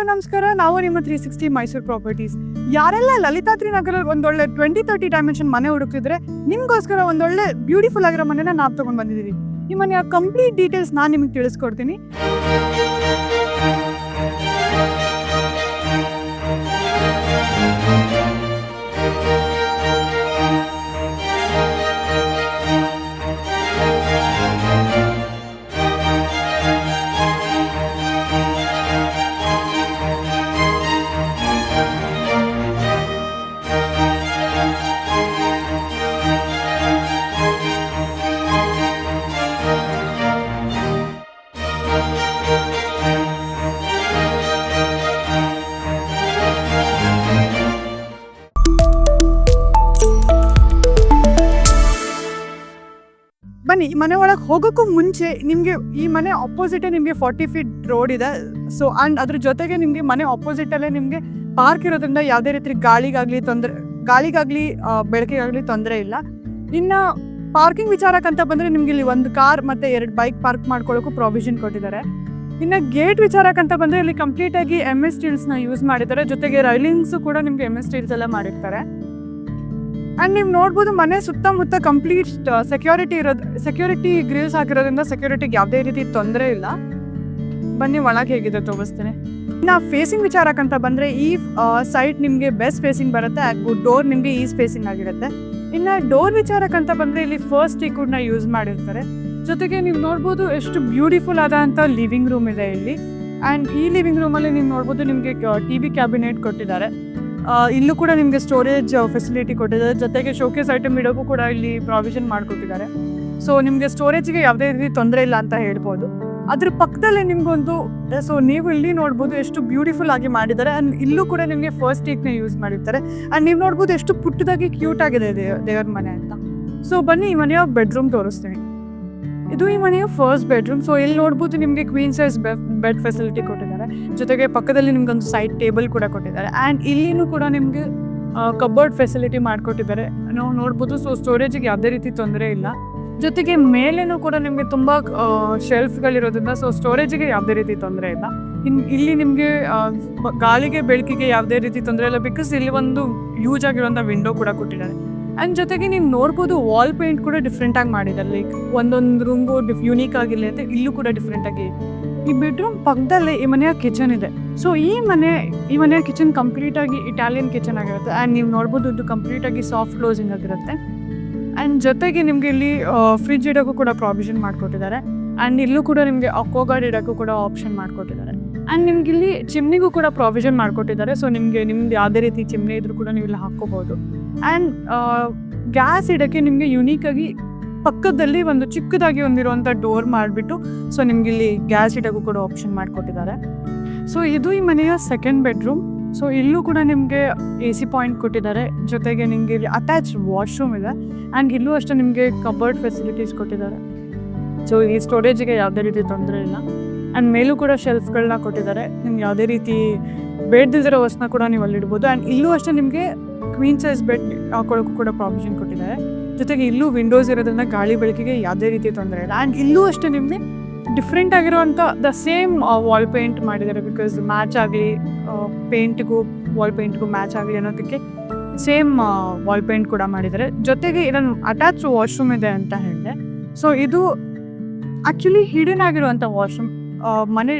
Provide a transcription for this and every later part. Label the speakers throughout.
Speaker 1: Hello ನಮಸ್ಕಾರ. ನಾವು ನಿಮ್ಮ ತ್ರೀ ಸಿಕ್ಸ್ಟಿ ಮೈಸೂರು ಪ್ರಾಪರ್ಟೀಸ್ ಯಾರೆಲ್ಲ ಲಲಿತಾದ್ರಿ ನಗರ ಒಂದೊಳ್ಳೆ ಟ್ವೆಂಟಿ ತರ್ಟಿ ಡೈಮೆನ್ಷನ್ ಮನೆ ಹುಡುಕಿದ್ರೆ ನಿಮ್ಗೋಸ್ಕರ ಒಂದೊಳ್ಳೆ ಬ್ಯೂಟಿಫುಲ್ ಆಗಿರೋ ಮನೆನ ನಾವು ತಗೊಂಡ್ ಬಂದಿದ್ದೀವಿ ಈ ಮನೆಯ ಕಂಪ್ಲೀಟ್ ಡೀಟೇಲ್ಸ್ ನಾನು ನಿಮಗೆ ತಿಳಿಸ್ಕೊಡ್ತೀನಿ. ಬನ್ನಿ ಮನೆ ಒಳಗೆ ಹೋಗೋಕ್ಕೂ ಮುಂಚೆ ನಿಮಗೆ ಈ ಮನೆ ಅಪೋಸಿಟೇ ನಿಮಗೆ ಫಾರ್ಟಿ ಫೀಟ್ ರೋಡ್ ಇದೆ. ಸೊ ಆ್ಯಂಡ್ ಅದ್ರ ಜೊತೆಗೆ ನಿಮಗೆ ಮನೆ ಅಪೋಸಿಟಲ್ಲೇ ನಿಮಗೆ ಪಾರ್ಕ್ ಇರೋದ್ರಿಂದ ಯಾವುದೇ ರೀತಿ ಗಾಳಿಗಾಗಲಿ ತೊಂದರೆ, ಗಾಳಿಗಾಗಲಿ ಬೆಳಕಿಗಾಗಲಿ ತೊಂದರೆ ಇಲ್ಲ. ಇನ್ನು ಪಾರ್ಕಿಂಗ್ ವಿಚಾರಕ್ಕಂತ ಬಂದರೆ ನಿಮಗೆ ಇಲ್ಲಿ ಒಂದು ಕಾರ್ ಮತ್ತು ಎರಡು ಬೈಕ್ ಪಾರ್ಕ್ ಮಾಡ್ಕೊಳ್ಳೋಕ್ಕೂ ಪ್ರಾವಿಷನ್ ಕೊಟ್ಟಿದ್ದಾರೆ. ಇನ್ನು ಗೇಟ್ ವಿಚಾರಕ್ಕಂತ ಬಂದರೆ ಇಲ್ಲಿ ಕಂಪ್ಲೀಟಾಗಿ ಎಂ ಎಸ್ ಸ್ಟೀಲ್ಸ್ನ ಯೂಸ್ ಮಾಡಿದ್ದಾರೆ. ಜೊತೆಗೆ ರೈಲಿಂಗ್ಸು ಕೂಡ ನಿಮಗೆ ಎಂ ಎಸ್ ಸ್ಟೀಲ್ಸ್ ಎಲ್ಲ ಮಾಡಿರ್ತಾರೆ. ಆ್ಯಂಡ್ ನೀವು ನೋಡ್ಬೋದು ಮನೆ ಸುತ್ತಮುತ್ತ ಕಂಪ್ಲೀಟ್ ಸೆಕ್ಯೂರಿಟಿ ಇರೋದು ಸೆಕ್ಯೂರಿಟಿ ಗ್ರಿಲ್ಸ್ ಹಾಕಿರೋದ್ರಿಂದ ಸೆಕ್ಯೂರಿಟಿಗೆ ಯಾವುದೇ ರೀತಿ ತೊಂದರೆ ಇಲ್ಲ. ಬನ್ನಿ, ಒಳಗೆ ಹೇಗಿದೆ ತೋರಿಸ್ತೇನೆ. ಇನ್ನು ಫೇಸಿಂಗ್ ವಿಚಾರಕ್ಕಂತ ಬಂದರೆ ಈ ಸೈಟ್ ನಿಮಗೆ ಬೆಸ್ಟ್ ಫೇಸಿಂಗ್ ಬರುತ್ತೆ ಡೋರ್ ನಿಮಗೆ ಈ ಸ್ಪೇಸಿಂಗ್ ಆಗಿರುತ್ತೆ. ಇನ್ನು ಡೋರ್ ವಿಚಾರಕ್ಕಂತ ಬಂದರೆ ಇಲ್ಲಿ ಫಸ್ಟ್ನ ಯೂಸ್ ಮಾಡಿರ್ತಾರೆ. ಜೊತೆಗೆ ನೀವು ನೋಡ್ಬೋದು ಎಷ್ಟು ಬ್ಯೂಟಿಫುಲ್ ಆದಂಥ ಲಿವಿಂಗ್ ರೂಮ್ ಇದೆ ಇಲ್ಲಿ. ಆ್ಯಂಡ್ ಈ ಲಿವಿಂಗ್ ರೂಮಲ್ಲಿ ನೀವು ನೋಡ್ಬೋದು ನಿಮಗೆ ಟಿ ವಿ ಕ್ಯಾಬಿನೆಟ್ ಕೊಟ್ಟಿದ್ದಾರೆ. ಇಲ್ಲೂ ಕೂಡ ನಿಮಗೆ ಸ್ಟೋರೇಜ್ ಫೆಸಿಲಿಟಿ ಕೊಟ್ಟಿದ್ದಾರೆ. ಜೊತೆಗೆ ಶೋಕೇಸ್ ಐಟಮ್ ಇಡೋಕ್ಕೂ ಕೂಡ ಇಲ್ಲಿ ಪ್ರಾವಿಷನ್ ಮಾಡಿಕೊಟ್ಟಿದ್ದಾರೆ. ಸೊ ನಿಮಗೆ ಸ್ಟೋರೇಜ್ಗೆ ಯಾವುದೇ ರೀತಿ ತೊಂದರೆ ಇಲ್ಲ ಅಂತ ಹೇಳ್ಬೋದು. ಅದ್ರ ಪಕ್ಕದಲ್ಲೇ ನಿಮ್ಗೊಂದು ಸೊ ನೀವು ಇಲ್ಲಿ ನೋಡ್ಬೋದು ಎಷ್ಟು ಬ್ಯೂಟಿಫುಲ್ ಆಗಿ ಮಾಡಿದ್ದಾರೆ. ಆ್ಯಂಡ್ ಇಲ್ಲೂ ಕೂಡ ನಿಮಗೆ ಫಸ್ಟ್ ಟೇಕ್ನ ಯೂಸ್ ಮಾಡಿರ್ತಾರೆ. ಆ್ಯಂಡ್ ನೀವು ನೋಡ್ಬೋದು ಎಷ್ಟು ಪುಟ್ಟದಾಗಿ ಕ್ಯೂಟ್ ಆಗಿದೆ ದೇವರ ಮನೆ ಅಂತ. ಸೊ ಬನ್ನಿ ಈ ಮನೆಯ ಬೆಡ್ರೂಮ್ ತೋರಿಸ್ತೀನಿ. ಇದು ಈ ಮನೆಯ ಫಸ್ಟ್ ಬೆಡ್ರೂಮ್ ಸೊ ಇಲ್ಲಿ ನೋಡ್ಬೋದು ನಿಮಗೆ ಕ್ವೀನ್ ಸೈಜ್ ಬೆಡ್ ಫೆಸಿಲಿಟಿ ಕೊಟ್ಟಿದ್ದಾರೆ. ಜೊತೆಗೆ ಪಕ್ಕದಲ್ಲಿ ನಿಮ್ಗೊಂದು ಸೈಡ್ ಟೇಬಲ್ ಕೂಡ ಕೊಟ್ಟಿದ್ದಾರೆ. ಆ್ಯಂಡ್ ಇಲ್ಲಿನೂ ಕೂಡ ನಿಮಗೆ ಕಬೋರ್ಡ್ ಫೆಸಿಲಿಟಿ ಮಾಡಿಕೊಟ್ಟಿದ್ದಾರೆ. ನಾವು ನೋಡ್ಬೋದು ಸೊ ಸ್ಟೋರೇಜಿಗೆ ಯಾವುದೇ ರೀತಿ ತೊಂದರೆ ಇಲ್ಲ. ಜೊತೆಗೆ ಮೇಲೇನೂ ಕೂಡ ನಿಮಗೆ ತುಂಬ ಶೆಲ್ಫ್ಗಳಿರೋದ್ರಿಂದ ಸೊ ಸ್ಟೋರೇಜಿಗೆ ಯಾವುದೇ ರೀತಿ ತೊಂದರೆ ಇಲ್ಲ. ಇನ್ನು ಇಲ್ಲಿ ನಿಮಗೆ ಗಾಳಿಗೆ, ಬೆಳಕಿಗೆ ಯಾವುದೇ ರೀತಿ ತೊಂದರೆ ಇಲ್ಲ ಬಿಕಾಸ್ ಇಲ್ಲಿ ಒಂದು ಯೂಸ್ ಆಗಿರುವಂಥ ವಿಂಡೋ ಕೂಡ ಕೊಟ್ಟಿದ್ದಾರೆ. ಆ್ಯಂಡ್ ಜೊತೆಗೆ ನೀವು ನೋಡ್ಬೋದು ವಾಲ್ ಪೇಂಟ್ ಕೂಡ ಡಿಫ್ರೆಂಟಾಗಿ ಮಾಡಿದ್ದಾರೆ. ಲೈಕ್ ಒಂದೊಂದು ರೂಮ್ಗೂ ಡಿಫ್ ಯುನೀಕ್ ಆಗಿರಲಿ ಅಂತ, ಇಲ್ಲೂ ಕೂಡ ಡಿಫ್ರೆಂಟಾಗಿ ಈ ಬೆಡ್ರೂಮ್ ಪಕ್ಕದಲ್ಲೇ ಈ ಮನೆಯ ಕಿಚನ್ ಇದೆ. ಸೊ ಈ ಮನೆ, ಈ ಮನೆಯ ಕಿಚನ್ ಕಂಪ್ಲೀಟ್ ಆಗಿ ಇಟಾಲಿಯನ್ ಕಿಚನ್ ಆಗಿರುತ್ತೆ. ಆ್ಯಂಡ್ ನೀವು ನೋಡ್ಬೋದು ಇದು ಕಂಪ್ಲೀಟಾಗಿ ಸಾಫ್ಟ್ ಕ್ಲೋಸಿಂಗ್ ಆಗಿರುತ್ತೆ. ಆ್ಯಂಡ್ ಜೊತೆಗೆ ನಿಮಗೆ ಇಲ್ಲಿ ಫ್ರಿಜ್ ಇಡೋಕ್ಕೂ ಕೂಡ ಪ್ರಾವಿಷನ್ ಮಾಡಿಕೊಟ್ಟಿದ್ದಾರೆ. ಆ್ಯಂಡ್ ಇಲ್ಲೂ ಕೂಡ ನಿಮಗೆ ಅಕ್ವಾಗಾರ್ಡ್ ಇಡೋಕ್ಕೂ ಕೂಡ ಆಪ್ಷನ್ ಮಾಡಿಕೊಟ್ಟಿದ್ದಾರೆ. ಆ್ಯಂಡ್ ನಿಮ್ಗೆ ಇಲ್ಲಿ ಚಿಮ್ನಿಗೂ ಕೂಡ ಪ್ರಾವಿಷನ್ ಮಾಡಿಕೊಟ್ಟಿದ್ದಾರೆ. ಸೊ ನಿಮಗೆ, ನಿಮ್ದು ಯಾವುದೇ ರೀತಿ ಚಿಮ್ನಿ ಇದ್ರೂ ಕೂಡ ನೀವು ಇಲ್ಲಿ ಹಾಕ್ಕೋಬೋದು ಆ್ಯಂಡ್ ಗ್ಯಾಸ್ ಇಡೋಕ್ಕೆ ನಿಮಗೆ ಯುನೀಕಾಗಿ ಪಕ್ಕದಲ್ಲಿ ಒಂದು ಚಿಕ್ಕದಾಗಿ ಒಂದಿರುವಂಥ ಡೋರ್ ಮಾಡಿಬಿಟ್ಟು ಸೊ ನಿಮ್ಗೆ ಇಲ್ಲಿ ಗ್ಯಾಸ್ ಇಡೋಕ್ಕೂ ಕೂಡ ಆಪ್ಷನ್ ಮಾಡಿಕೊಟ್ಟಿದ್ದಾರೆ. ಸೊ ಇದು ಈ ಮನೆಯ ಸೆಕೆಂಡ್ ಬೆಡ್ರೂಮ್ ಸೊ ಇಲ್ಲೂ ಕೂಡ ನಿಮಗೆ ಎ ಸಿ ಪಾಯಿಂಟ್ ಕೊಟ್ಟಿದ್ದಾರೆ. ಜೊತೆಗೆ ನಿಮಗೆ ಇಲ್ಲಿ ಅಟ್ಯಾಚ್ ವಾಶ್ರೂಮ್ ಇದೆ. ಆ್ಯಂಡ್ ಇಲ್ಲೂ ಅಷ್ಟೇ ನಿಮಗೆ ಕಬರ್ಡ್ ಫೆಸಿಲಿಟೀಸ್ ಕೊಟ್ಟಿದ್ದಾರೆ. ಸೊ ಈ ಸ್ಟೋರೇಜಿಗೆ ಯಾವುದೇ ರೀತಿ ತೊಂದರೆ ಇಲ್ಲ. ಆ್ಯಂಡ್ ಮೇಲೂ ಕೂಡ ಶೆಲ್ಫ್ಗಳನ್ನ ಕೊಟ್ಟಿದ್ದಾರೆ. ನಿಮ್ಗೆ ಯಾವುದೇ ರೀತಿ ಬೇಡದಿರೋ ವಸ್ತುನ ಕೂಡ ನೀವು ಅಲ್ಲಿ ಇಡ್ಬೋದು ಆ್ಯಂಡ್ ಇಲ್ಲೂ ಅಷ್ಟೇ ನಿಮಗೆ ಕ್ವೀನ್ ಸೈಜ್ ಬೆಡ್ ಹಾಕೊಳ್ಳೋಕ್ಕೂ ಕೂಡ ಪ್ರಾವಿಷನ್ ಕೊಟ್ಟಿದ್ದಾರೆ. ಜೊತೆಗೆ ಇಲ್ಲೂ ವಿಂಡೋಸ್ ಇರೋದ್ರಿಂದ ಗಾಳಿ ಬೆಳಕಿಗೆ ಯಾವುದೇ ರೀತಿ ತೊಂದರೆ ಇಲ್ಲ. ಆ್ಯಂಡ್ ಇಲ್ಲೂ ಅಷ್ಟೇ ನಿಮಗೆ ಡಿಫ್ರೆಂಟ್ ಆಗಿರುವಂಥ ದ ಸೇಮ್ ವಾಲ್ ಪೇಂಟ್ ಮಾಡಿದ್ದಾರೆ ಬಿಕಾಸ್ ಮ್ಯಾಚ್ ಆಗಲಿ ಪೇಂಟ್ಗೂ ವಾಲ್ ಪೇಂಟ್ಗೂ ಮ್ಯಾಚ್ ಆಗಲಿ ಅನ್ನೋದಕ್ಕೆ ಸೇಮ್ ವಾಲ್ ಪೇಂಟ್ ಕೂಡ ಮಾಡಿದ್ದಾರೆ. ಜೊತೆಗೆ ಇದನ್ನು ಅಟ್ಯಾಚ್ ವಾಶ್ರೂಮ್ ಇದೆ ಅಂತ ಹೇಳಿದೆ. ಸೊ ಇದು ಆ್ಯಕ್ಚುಲಿ ಹಿಡನ್ ಆಗಿರುವಂಥ ವಾಶ್ರೂಮ್ ಮನೆ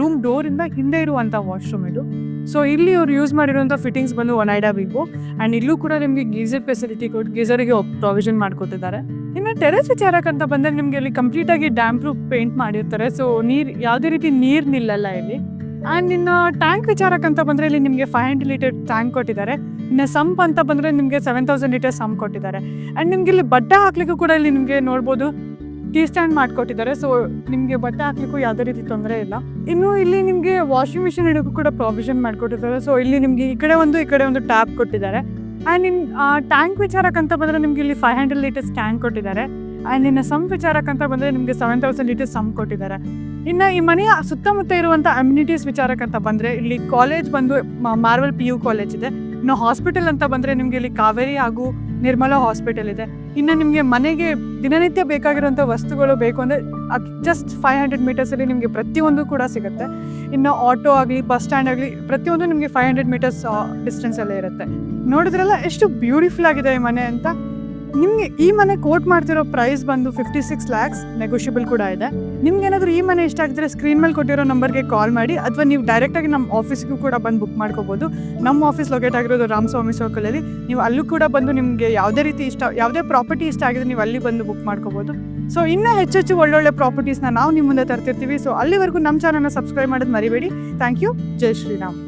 Speaker 1: ರೂಮ್ ಡೋರಿಂದ ಹಿಂದೆ ಇರುವಂಥ ವಾಶ್ರೂಮ್ ಇದು. ಸೊ ಇಲ್ಲಿ ಅವ್ರು ಯೂಸ್ ಮಾಡಿರುವಂಥ ಫಿಟ್ಟಿಂಗ್ಸ್ ಬಂದು ಒನೈಡಾ ಬೇಕು ಆ್ಯಂಡ್ ಇಲ್ಲೂ ಕೂಡ ನಿಮಗೆ ಗೀಸರ್ ಫೆಸಿಲಿಟಿ ಕೊಟ್ಟು ಗೀಸರಿಗೆ ಪ್ರಾವಿಷನ್ ಮಾಡ್ಕೊತಿದ್ದಾರೆ ಇನ್ನು ಟೆರೆಸ್ ವಿಚಾರಕ್ಕಂತ ಬಂದರೆ ನಿಮಗೆ ಇಲ್ಲಿ ಕಂಪ್ಲೀಟಾಗಿ ಡ್ಯಾಮ್ ಪ್ರೂಫ್ ಪೇಂಟ್ ಮಾಡಿರ್ತಾರೆ. ಸೊ ನೀರು, ಯಾವುದೇ ರೀತಿ ನೀರು ನಿಲ್ಲಲ್ಲ ಇಲ್ಲಿ. ಆ್ಯಂಡ್ ಇನ್ನು ಟ್ಯಾಂಕ್ ವಿಚಾರಕ್ಕಂತ ಬಂದರೆ ಇಲ್ಲಿ ನಿಮಗೆ ಫೈವ್ ಹಂಡ್ರೆಡ್ ಲೀಟರ್ ಟ್ಯಾಂಕ್ ಕೊಟ್ಟಿದ್ದಾರೆ. ಇನ್ನು ಸಂಪ್ ಅಂತ ಬಂದರೆ ನಿಮಗೆ ಸೆವೆನ್ ತೌಸಂಡ್ ಲೀಟರ್ ಸಂಪ್ ಕೊಟ್ಟಿದ್ದಾರೆ. ಆ್ಯಂಡ್ ನಿಮಗೆ ಇಲ್ಲಿ ಬಡ್ಡ ಹಾಕ್ಲಿಕ್ಕೂ ಕೂಡ ಇಲ್ಲಿ ನಿಮಗೆ ನೋಡ್ಬೋದು. Tea stand ಮಾಡ್ಕೊಟ್ಟಿದ್ದಾರೆ. ಸೊ ನಿಮಗೆ ಬಟ್ಟೆ ಹಾಕ್ಲಿಕ್ಕೂ ಯಾವುದೇ ರೀತಿ ತೊಂದರೆ ಇಲ್ಲ. ಇನ್ನು ಇಲ್ಲಿ ನಿಮಗೆ ವಾಷಿಂಗ್ ಮಿಷಿನ್ ಇಡೋಕ್ಕೂ ಕೂಡ ಪ್ರಾವಿಷನ್ ಮಾಡಿಕೊಟ್ಟಿದ್ದಾರೆ. ಸೊ ಇಲ್ಲಿ ನಿಮಗೆ ಈ ಕಡೆ ಒಂದು, ಈ ಕಡೆ ಒಂದು ಟ್ಯಾಪ್ ಕೊಟ್ಟಿದ್ದಾರೆ. ಆ್ಯಂಡ್ ಇನ್ ಟ್ಯಾಂಕ್ ವಿಚಾರಕ್ಕಂತ ಬಂದರೆ ನಿಮಗೆ ಇಲ್ಲಿ ಫೈವ್ ಹಂಡ್ರೆಡ್ ಲೀಟರ್ಸ್ ಟ್ಯಾಂಕ್ ಕೊಟ್ಟಿದ್ದಾರೆ. ಆ್ಯಂಡ್ ಇನ್ನು ಸಮ್ ವಿಚಾರಕ್ಕಂತ ಬಂದರೆ ನಿಮಗೆ ಸೆವೆನ್ ತೌಸಂಡ್ ಲೀಟರ್ಸ್ ಸಮ್ ಕೊಟ್ಟಿದ್ದಾರೆ. ಇನ್ನು ಈ ಮನೆಯ ಸುತ್ತಮುತ್ತ ಇರುವಂಥ ಅಮ್ಯುನಿಟೀಸ್ ವಿಚಾರಕ್ಕಂತ ಬಂದರೆ ಇಲ್ಲಿ ಕಾಲೇಜ್ ಬಂದು ಮಾರ್ವಲ್ ಪಿ ಯು ಕಾಲೇಜ್ ಇದೆ. ಇನ್ನು ಹಾಸ್ಪಿಟಲ್ ಅಂತ ಬಂದರೆ ನಿಮಗೆ ಇಲ್ಲಿ ಕಾವೇರಿ ಹಾಗೂ ನಿರ್ಮಲಾ ಹಾಸ್ಪಿಟಲ್ ಇದೆ. ಇನ್ನು ನಿಮಗೆ ಮನೆಗೆ ದಿನನಿತ್ಯ ಬೇಕಾಗಿರುವಂಥ ವಸ್ತುಗಳು ಬೇಕು ಅಂದರೆ ಜಸ್ಟ್ ಫೈವ್ ಹಂಡ್ರೆಡ್ ಮೀಟರ್ಸಲ್ಲಿ ನಿಮಗೆ ಪ್ರತಿಯೊಂದು ಕೂಡ ಸಿಗುತ್ತೆ. ಇನ್ನು ಆಟೋ ಆಗಲಿ ಬಸ್ ಸ್ಟ್ಯಾಂಡ್ ಆಗಲಿ ಪ್ರತಿಯೊಂದು ನಿಮಗೆ ಫೈವ್ ಹಂಡ್ರೆಡ್ ಮೀಟರ್ಸ್ ಡಿಸ್ಟೆನ್ಸಲ್ಲೇ ಇರುತ್ತೆ. ನೋಡಿದ್ರಲ್ಲ, ಎಷ್ಟು ಬ್ಯೂಟಿಫುಲ್ ಆಗಿದೆ ಈ ಮನೆ ಅಂತ. ನಿಮಗೆ ಈ ಮನೆ ಕೋಟ್ ಮಾಡ್ತಿರೋ ಪ್ರೈಸ್ ಬಂದು ಫಿಫ್ಟಿ ಸಿಕ್ಸ್ ಲ್ಯಾಕ್ಸ್ ನೆಗೋಷಿಯಬಲ್ ಕೂಡ ಇದೆ. ನಿಮ್ಗೆ ಏನಾದರೂ ಈ ಮನೆ ಇಷ್ಟ ಆಗಿದ್ರೆ ಸ್ಕ್ರೀನ್ ಮೇಲೆ ಕೊಟ್ಟಿರೋ ನಂಬರ್ಗೆ ಕಾಲ್ ಮಾಡಿ, ಅಥವಾ ನೀವು ಡೈರೆಕ್ಟಾಗಿ ನಮ್ಮ ಆಫೀಸ್ಗೂ ಕೂಡ ಬಂದು ಬುಕ್ ಮಾಡ್ಕೋಬೋದು. ನಮ್ಮ ಆಫೀಸ್ ಲೊಕೇಟ್ ಆಗಿರೋದು ರಾಮಸ್ವಾಮಿ ಸರ್ಕಲಲ್ಲಿ ನೀವು ಅಲ್ಲೂ ಕೂಡ ಬಂದು ನಿಮಗೆ ಯಾವುದೇ ರೀತಿ ಇಷ್ಟ, ಯಾವುದೇ ಪ್ರಾಪರ್ಟಿ ಇಷ್ಟ ಆಗಿದ್ರೆ ನೀವು ಅಲ್ಲಿ ಬಂದು ಬುಕ್ ಮಾಡ್ಕೋಬೋದು. ಸೊ ಇನ್ನೂ ಹೆಚ್ಚೆಚ್ಚು ಒಳ್ಳೊಳ್ಳೆ ಪ್ರಾಪರ್ಟೀಸ್ನ ನಾವು ನಿಮ್ಮ ಮುಂದೆ ತರ್ತಿರ್ತೀವಿ. ಸೊ ಅಲ್ಲಿವರೆಗೂ ನಮ್ಮ ಚಾನಲ್ನ ಸಬ್ಸ್ಕ್ರೈಬ್ ಮಾಡೋದು ಮರಿಬೇಡಿ. ಥ್ಯಾಂಕ್ ಯು ಜೈ ಶ್ರೀರಾಮ್.